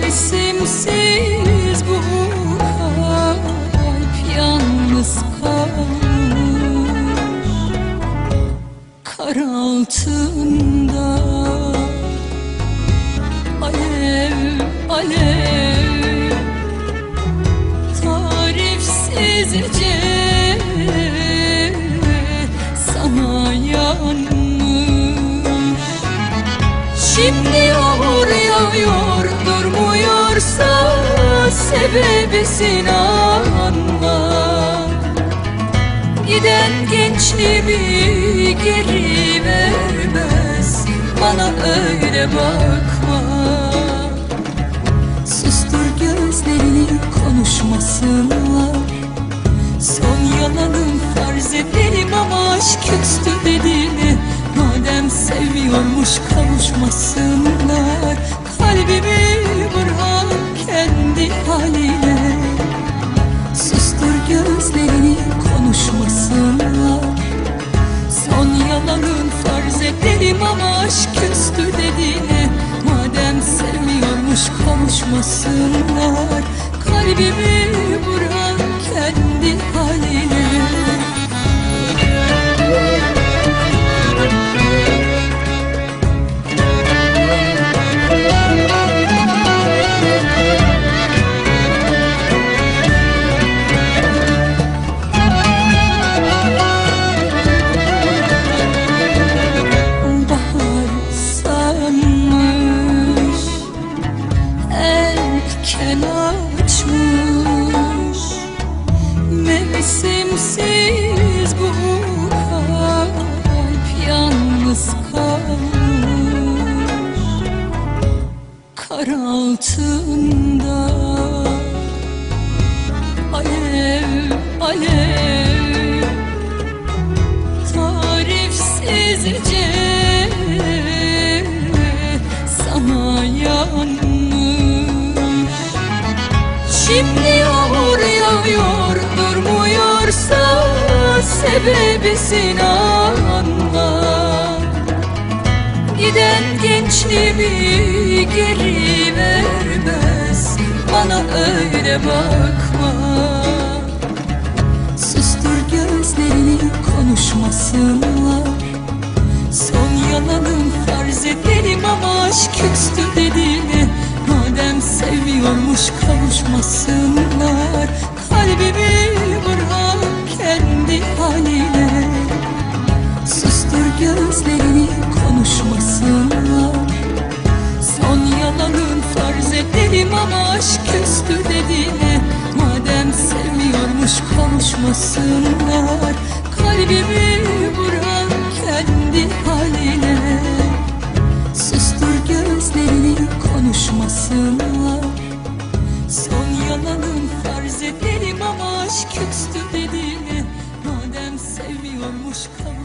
Mevsimsiz bu kalp yalnız kalmış. Kar altında. Alev alev. Tarifsizce sana yanmış. Şimdi yağmur yağıyor Sebebisini anla. Giden gençliğimi geri vermez. Bana öyle bakma. Sustur gözlerini konuşmasınlar. Son yalanım farz edelim ama aşk küstü dediğini Madem seviyormuş kavuşmasınlar gözlerini konuşmasınlar. Son yalanın farz edelim ama aşk küstü dediğini Madem sevmiyormuş kavuşmasınlar Erken açmış Mevsimsiz bu kalp yalnız kalmış. Kar altında. Alev alev. Tarifsizce Şimdi yağıyor durmuyorsa sebebisini anla. Giden gençliğimi geri vermez Bana öyle bakma. Sustur gözlerini konuşmasınlar. Son yalanım farz edelim ama aşk küstü kavuşmasınlar Kalbimi bırak kendi haline. Sustur gözlerini konuşmasınlar. Son yalanın farz edelim ama aşk küstü dediğini Madem sevmiyormuş kavuşmasınlar Kalbimi bırak kendi haline. Sustur gözlerini konuşmasınlar. Son ama aşk küstü